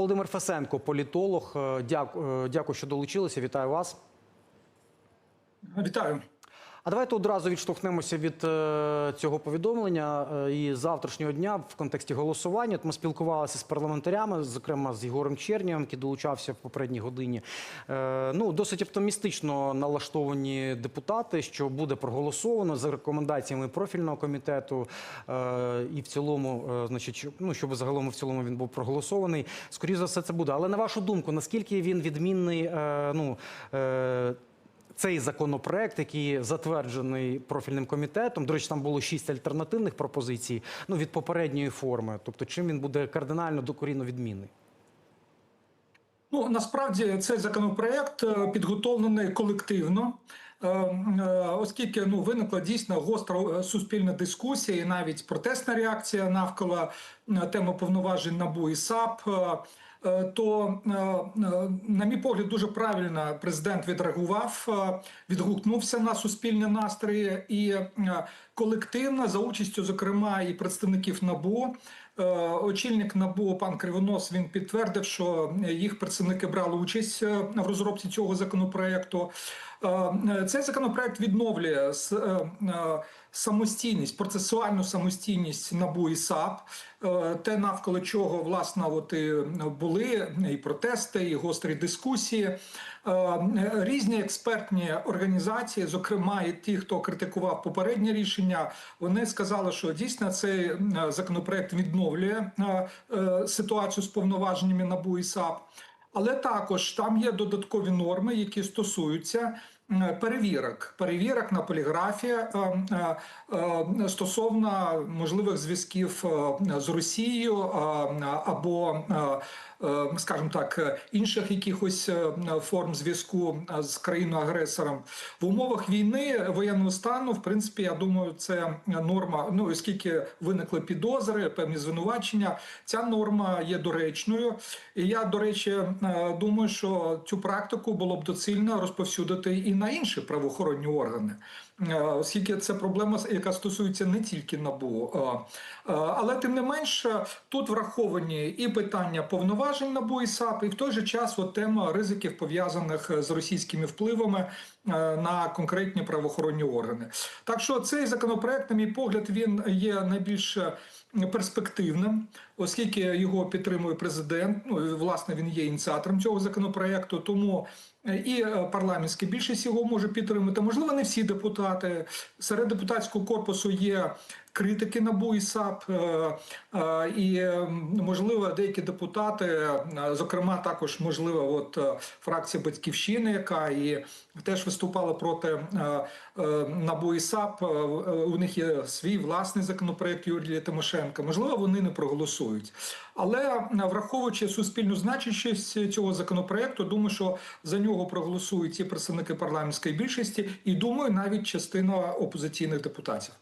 Володимир Фесенко, політолог. Е, Дякую, дякую, що долучилися. Вітаю вас. Вітаю. А давайте одразу відштовхнемося від е, цього повідомлення е, і завтрашнього дня в контексті голосування. От Ми спілкувалися з парламентарями, зокрема з Єгорем Чернієм, який долучався в попередній годині. Е, ну, досить оптимістично налаштовані депутати, що буде проголосовано за рекомендаціями профільного комітету, е, і в цілому, е, значить, ну щоб загалом в цілому він був проголосований. Скоріше за все, це буде. Але на вашу думку, наскільки він відмінний? Е, ну, е, цей законопроект, який затверджений профільним комітетом, до речі, там було шість альтернативних пропозицій. Ну від попередньої форми. Тобто, чим він буде кардинально докорінно відмінний? Ну насправді цей законопроект е, підготовлений колективно, е, е, оскільки ну виникла дійсно гостра суспільна дискусія і навіть протестна реакція навколо теми повноважень НАБУ і САП. Е, То, е, е, на мій погляд, дуже правильно президент відреагував, відгукнувся на суспільні настрої і колективно за участю, зокрема, і представників НАБУ. Е, Очільник НАБУ пан Кривонос він підтвердив, що їх представники брали участь е, в розробці цього законопроекту. Е, Цей законопроект відновлює самостійність, процесуальну самостійність НАБУ і САП, те навколо чого власне от і були і протести, і гострі дискусії. Е, Різні експертні організації, зокрема і ті, хто критикував попереднє рішення, вони сказали, що дійсно цей е, законопроект відновлює е, ситуацію з повноваженнями НАБУ і САП. Але також там є додаткові норми, які стосуються перевірок, перевірок на поліграфі е, е, е, стосовно можливих зв'язків е, з Росією е, або, е, е, скажімо так, е, інших якихось е, форм зв'язку е, з країною-агресором в умовах війни воєнного стану. В принципі, я думаю, це норма. Ну оскільки виникли підозри, певні звинувачення, ця норма є доречною. І я, до речі, е, думаю, що цю практику було б доцільно розповсюдити і на інші правоохоронні органи, Е, оскільки це проблема, яка стосується не тільки набу. Е, е, Але тим не менш, е, тут враховані і питання повноважень НАБУ і САП, і в той же час от тема ризиків пов'язаних з російськими впливами на конкретні правоохоронні органи. Так що цей законопроект, на мій погляд, він є найбільш перспективним, оскільки його підтримує президент. Ну власне він є ініціатором цього законопроекту. Тому і парламентська більшість його може підтримати. Можливо, не всі депутати. Серед депутатського корпусу є критики НАБУ і САП, е, е, і можливо деякі депутати, е, зокрема, також можливо, от фракція Батьківщини, яка і теж виступала проти НАБУ і САП. У них є свій власний законопроект Юрія Тимошенка. Можливо, вони не проголосують. Але враховуючи суспільну значущість цього законопроекту, думаю, що за нього проголосують і представники парламентської більшості, і думаю, навіть частина опозиційних депутатів.